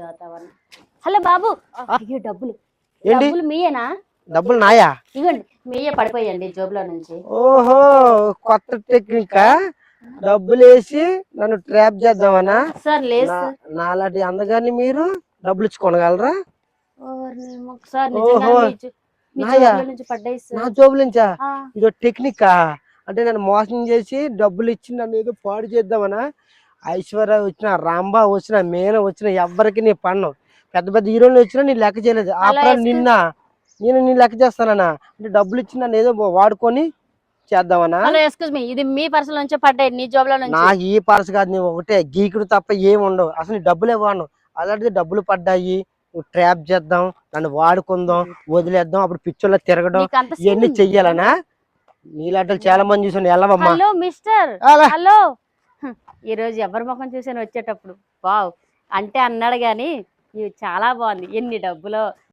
వాతావరణం హలో బాబు. అయ్యో డబ్బులు. ఏంటి? డబ్బులు మీయేనా? డబ్బులు నాయా? ఇవ్వండి. మీయే పడిపోయండి జోబులో నుంచి. ఓహో కొత్త టెక్నిక్? డబ్బులు వేసి నన్ను ట్రాప్ చేద్దామనా? సార్ లేదు నా- సార్. నాలాంటి అందగాన్ని మీరు డబ్బులు ఇచ్చుకోనగలరా? ఓర్ని మొక్క సార్ నిజంగా ఓహో. మీ జో- మీ నాయా? జోబులో నుంచి పడ్డాయి నా సార్ జోబుల నుంచా? ఆ, ఇదో టెక్నిక్? అంటే నన్ను మోసం చేసి డబ్బులు ఇచ్చి నన్ను ఏదో పాడు చేద్దామనా? ఐశ్వర్య వచ్చిన రాంబా వచ్చిన మేన వచ్చిన ఎవ్వరికి నీ పన్ను. పెద్ద పెద్ద హీరోలు వచ్చినా నీ లెక్క చేయలేదు. అప్పుడు నిన్న నేను నీ లెక్క చేస్తానన్నా. అంటే డబ్బులు ఇచ్చి నన్ను ఏదో వాడుకొని చేద్దామనా హలో ఎక్స్క్యూజ్ మీ ఇది మీ నుంచి పడ్డాయి నీ ఈ పర్స్ కాదు నువ్వు ఒకటే. గీకుడు తప్ప ఏమి ఉండవు. అసలు నీ డబ్బులే వాడను అలాంటిది డబ్బులు పడ్డాయి. ట్రాప్ చేద్దాం నన్ను వాడుకుందాం వదిలేద్దాం అప్పుడు పిచ్చోళ్ళ తిరగడం ఇవన్నీ? చెయ్యాలనా? నీలాంటి చాలా మంది చూసాను. వెళ్ళవమ్మా హలో మిస్టర్ అలా. హలో. ఈరోజు ఎవరి ముఖం చూసాను వచ్చేటప్పుడు వావ్! అంటే అన్నాడు కానీ ఇవి చాలా బాగుంది. ఎన్ని డబ్బులో